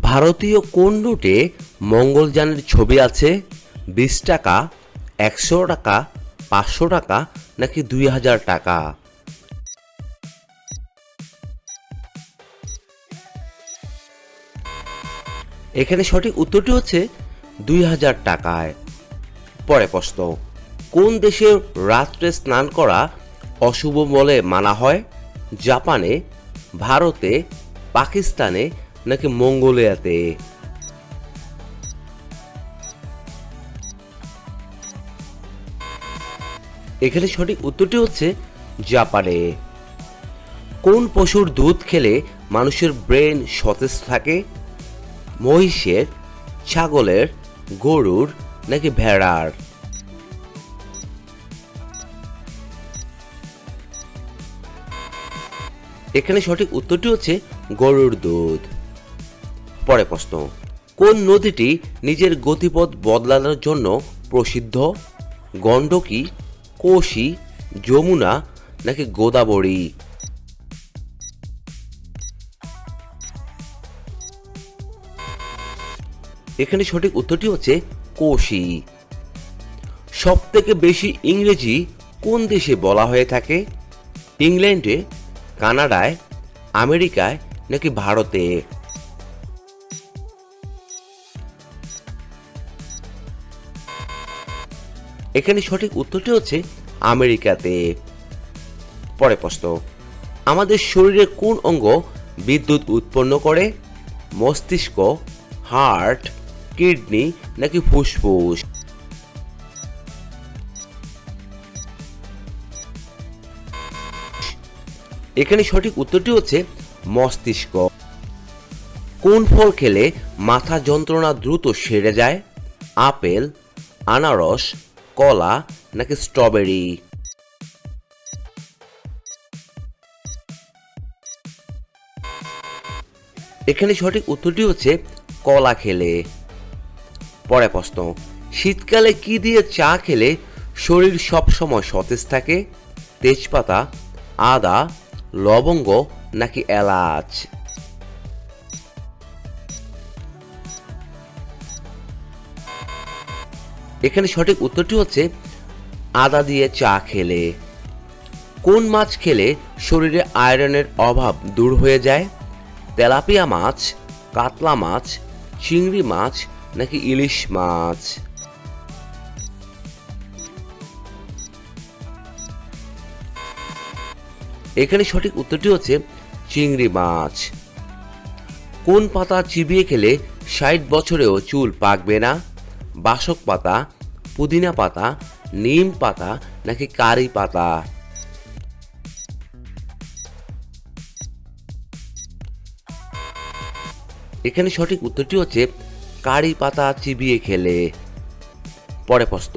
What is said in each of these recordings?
ভারতীয় কোন নোটে মঙ্গলযানের ছবি আছে? বিশ টাকা, একশো টাকা, পাঁচশো টাকা, নাকি দুই হাজার টাকা? এখানে সঠিক উত্তরটি হচ্ছে দুই হাজার টাকায়। পরে প্রশ্ন, কোন দেশে রাত্রে স্নান করা অশুভ বলে মানা হয়? জাপানে, ভারতে, পাকিস্তানে নাকি মঙ্গোলিয়াতে? এখানে সঠিক উত্তরটি হচ্ছে জাপানে। কোন পশুর দুধ খেলে মানুষের ব্রেন সতেজ থাকে? মহিষের, ছাগলের, গরুর নাকি ভেড়ার? এখানে সঠিক উত্তরটি হচ্ছে গরুর দুধ। পরে প্রশ্ন, কোন নদীটি নিজের গতিপথ বদলানোর জন্য প্রসিদ্ধ? গণ্ডকী কোশি, যমুনা, নাকি গোদাবরী? এখানে সঠিক উত্তরটি হচ্ছে কোশি। সব থেকে বেশি ইংরেজি কোন দেশে বলা হয়ে থাকে? ইংল্যান্ডে, কানাডায়, আমেরিকায়, নাকি ভারতে? এখানে সঠিক উত্তরটি হচ্ছে আমেরিকাতে। পরে প্রশ্ন, আমাদের শরীরে কোন অঙ্গ বিদ্যুৎ উৎপন্ন করে? মস্তিষ্ক, হার্ট, কিডনি নাকি ফুসফুস? এখানে সঠিক উত্তরটি হচ্ছে মস্তিষ্ক। কোন ফল খেলে মাথা যন্ত্রণা দ্রুত সেরে যায়? আপেল, আনারস কলা নাকি স্ট্রবেরি? এখানে সঠিক উত্তরটি হচ্ছে কলা খেলে। পরে প্রশ্ন, শীতকালে কি দিয়ে চা খেলে শরীর সবসময় সতেজ থাকে? তেজপাতা, আদা, লবঙ্গ নাকি এলাচ? এখানে সঠিক উত্তরটি হচ্ছে আদা দিয়ে চা খেলে। কোন মাছ খেলে শরীরে আয়রনের অভাব দূর হয়ে যায়? তেলাপিয়া মাছ, কাতলা মাছ, চিংড়ি মাছ নাকি ইলিশ মাছ? এখানে সঠিক উত্তরটি হচ্ছে চিংড়ি মাছ। কোন পাতা চিবিয়ে খেলে ষাট বছরেও চুল পাকবে না? বাসক পাতা, পুদিনা পাতা, নিম পাতা নাকি কারি পাতা? এখানে সঠিক উত্তরটি হচ্ছে কারি পাতা চিবিয়ে খেলে। পরে প্রশ্ন,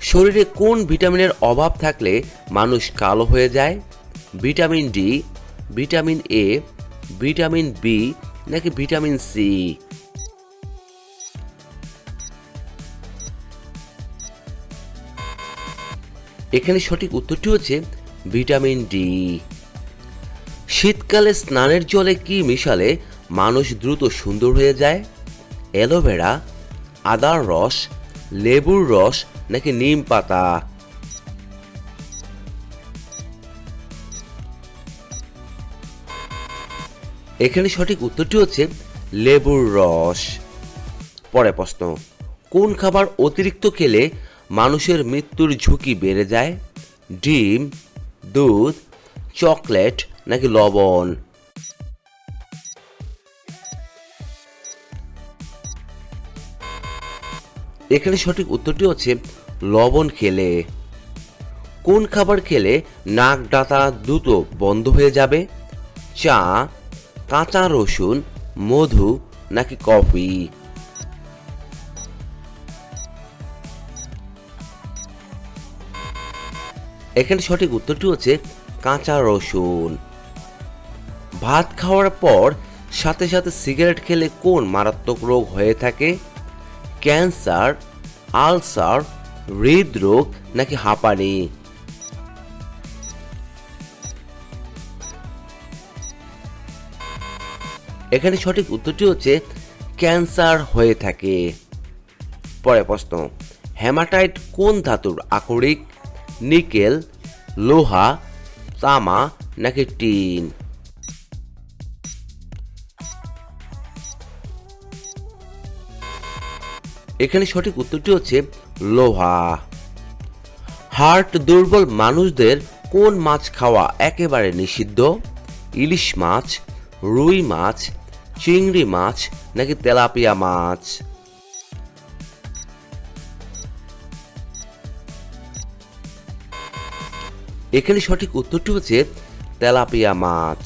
শরীরে কোন ভিটামিনের অভাব থাকলে মানুষ কালো হয়ে যায়? Vitamin D, vitamin A, vitamin B নাকি ভিটামিন সি? এখানে সঠিক উত্তরটি হচ্ছে ভিটামিন ডি। শীতকালে স্নানের জলে কি মিশালে মানুষ দ্রুত সুন্দর হয়ে যায়? অ্যালোভেরা, আদার রস, লেবুর রস নাকি নিম পাতা? এখানে সঠিক উত্তরটি হচ্ছে লেবুর রস। পরে প্রশ্ন, কোন খাবার অতিরিক্ত খেলে মানুষের মৃত্যুর ঝুঁকি বেড়ে যায়। ডিম, দুধ, চকলেট নাকি লবণ? এখানে সঠিক উত্তরটি হচ্ছে লবণ খেলে। কোন খাবার খেলে নাক ডাতা দ্রুত বন্ধ হয়ে যাবে? চা, কাঁচা রসুন, মধু নাকি কফি? এখানে সঠিক উত্তরটি হচ্ছে কাঁচা রসুন। ভাত খাওয়ার পর সাথে সাথে সিগারেট খেলে কোন মারাত্মক রোগ হয়ে থাকে? ক্যান্সার, আলসার, হৃদরোগ নাকি হাঁপানি? এখানে সঠিক উত্তরটি হচ্ছে ক্যান্সার হয়ে থাকে। পরে প্রশ্ন, হেমাটাইট কোন ধাতুর আকরিক? নিকেল, লোহা, তামা নাকি টিন? এখানে সঠিক উত্তরটি হচ্ছে লোহা। হার্ট দুর্বল মানুষদের কোন মাছ খাওয়া একেবারে নিষিদ্ধ? ইলিশ মাছ, রুই মাছ, চিংড়ি মাছ নাকি তেলাপিয়া মাছ? এখানে সঠিক উত্তরটি হচ্ছে তেলাপিয়া মাছ।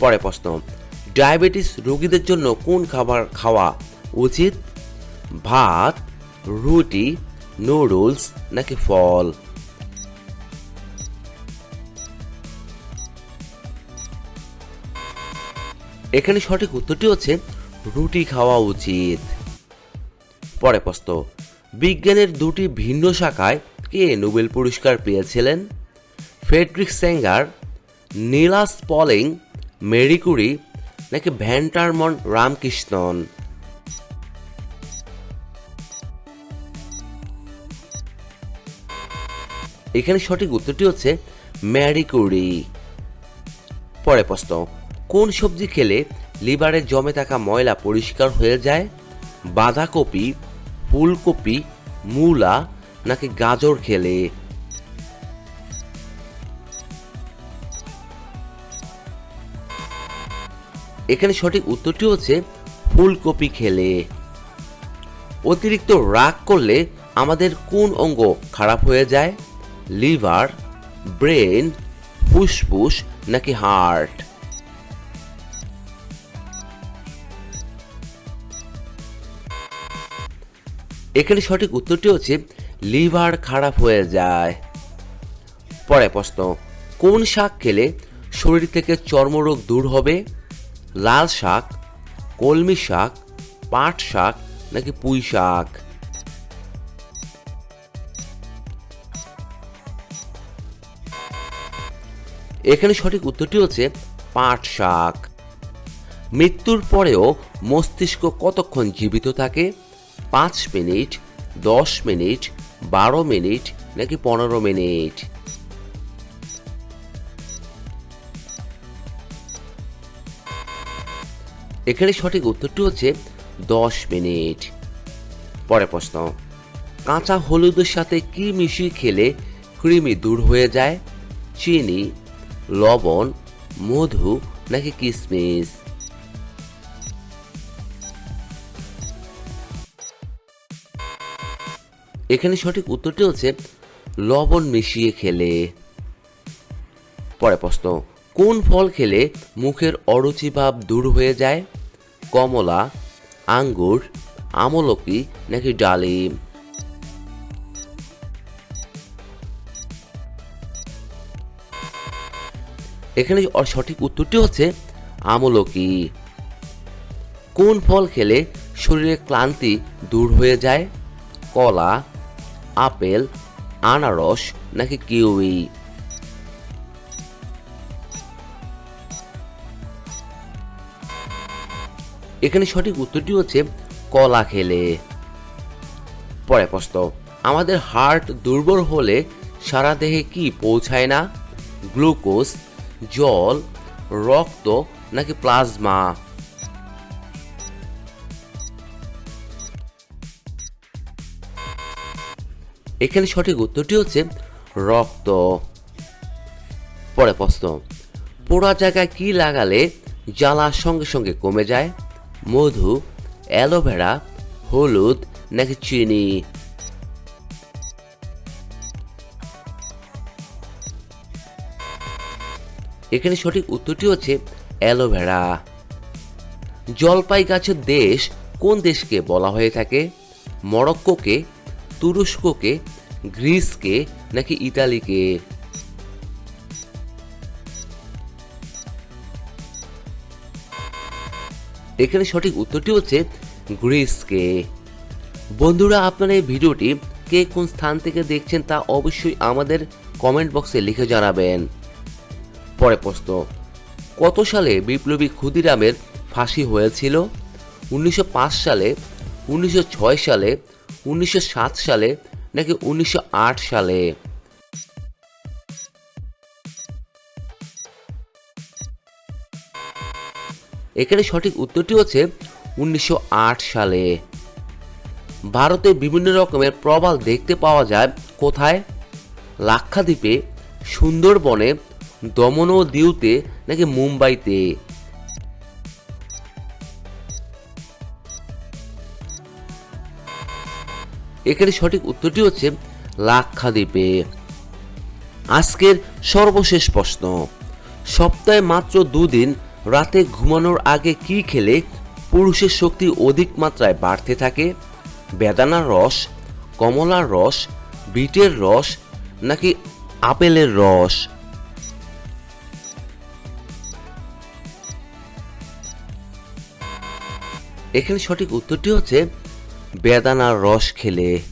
পরে প্রশ্ন, ডায়াবেটিস রোগীদের জন্য কোন খাবার খাওয়া উচিত? ভাত, রুটি, নুডলস নাকি ফল? এখানে সঠিক উত্তরটি হচ্ছে রুটি খাওয়া উচিত। পরে প্রশ্ন, বিজ্ঞানের দুটি ভিন্ন শাখায় কে নোবেল পুরস্কার পেয়েছিলেন? ফ্রেডরিক স্যাঙ্গার নীলাস পলিং মেরিকুরি নাকি ভ্যান্টারমন রামকৃষ্ণন? এখানে সঠিক উত্তরটি হচ্ছে ম্যারি কুরি। পরে প্রশ্ন, কোন সবজি খেলে লিভারে জমে থাকা ময়লা পরিষ্কার হয়ে যায়? বাঁধাকপি, ফুলকপি, মূলা, নাকি গাজর খেলে? এখানে সঠিক উত্তরটি হচ্ছে ফুলকপি খেলে। অতিরিক্ত রাগ করলে আমাদের কোন অঙ্গ খারাপ হয়ে যায়? লিভার, ব্রেন, ফুসফুস নাকি হার্ট? এখানে সঠিক উত্তরটি হচ্ছে লিভার খারাপ হয়ে যায়। পরে প্রশ্ন, কোন শাক খেলে শরীর থেকে চর্মরোগ দূর হবে? লাল শাক, কলমি শাক, পাট শাক নাকি পুঁই শাক? এখানে সঠিক উত্তরটি হচ্ছে পাট শাক। মৃত্যুর পরেও মস্তিষ্ক কতক্ষণ জীবিত থাকে? পাঁচ মিনিট, দশ মিনিট, বারো মিনিট নাকি পনেরো মিনিট? এখানে সঠিক উত্তরটি হচ্ছে দশ মিনিট। পরে প্রশ্ন, কাঁচা হলুদের সাথে কি মিশিয়ে খেলে কৃমি দূর হয়ে যায়? চিনি, লবণ, মধু নাকি কিশমিশ এখানে সঠিক উত্তরটি হচ্ছে লবণ মিশিয়ে খেলে। পরে প্রশ্ন কোন ফল খেলে মুখের অরুচি ভাব দূর হয়ে যায়? কমলা, আঙ্গুর, আমলকি নাকি ডালিম? এখানে সঠিক উত্তরটি হচ্ছে আমলকি। কোন ফল খেলে শরীরে ক্লান্তি দূর হয়ে যায়? কলা, আপেল, আনারস নাকি কিউই? এখানে সঠিক উত্তরটি হচ্ছে কলা খেলে। পরে প্রশ্ন, আমাদের হার্ট দুর্বল হলে সারা দেহে কি পৌঁছায় না? গ্লুকোজ, জল, রক্ত নাকি প্লাজমা? এখানে সঠিক উত্তরটি হচ্ছে রক্ত। পরে প্রশ্ন, পোড়া জায়গায় কি লাগালে জ্বালার সঙ্গে সঙ্গে কমে যায়? মধু, অ্যালোভেরা, হলুদ নাকি চিনি? এখানে সঠিক উত্তরটি হচ্ছে অ্যালোভেরা। জলপাই গাছের দেশ কোন দেশকে বলা হয়ে থাকে? মরক্কোকে, তুরস্ককে, গ্রিসকে নাকি ইতালিকে? এখানে সঠিক উত্তরটি হচ্ছে গ্রিসকে। বন্ধুরা, আপনারা এই ভিডিওটি কে কোন স্থান থেকে দেখছেন তা অবশ্যই আমাদের কমেন্ট বক্সে লিখে জানাবেন। পরে প্রশ্ন, কত সালে বিপ্লবী ক্ষুদিরামের ফাঁসি হয়েছিল? উনিশশো পাঁচ সালে, উনিশশো ছয় সালে, উনিশশো সাত সালে নাকি উনিশশো আট সালে? এখানে সঠিক উত্তরটি হচ্ছে উনিশশো আট সালে। ভারতে বিভিন্ন রকমের প্রবাল দেখতে পাওয়া যায়। কোথায়? লাক্ষাদ্বীপে, সুন্দরবনে দমন ও দিউতে নাকি মুম্বাইতে? এখানে সঠিক উত্তরটি হচ্ছে লাক্ষাদ্বীপে। আজকের সর্বশেষ প্রশ্ন। সপ্তাহে মাত্র দুদিন রাতে ঘুমানোর আগে কি খেলে পুরুষের শক্তি অধিক মাত্রায় বাড়তে থাকে? বেদানার রস কমলার রস, বিটের রস নাকি আপেলের রস? এখানে সঠিক উত্তরটি হচ্ছে বেদানার রস খেলে।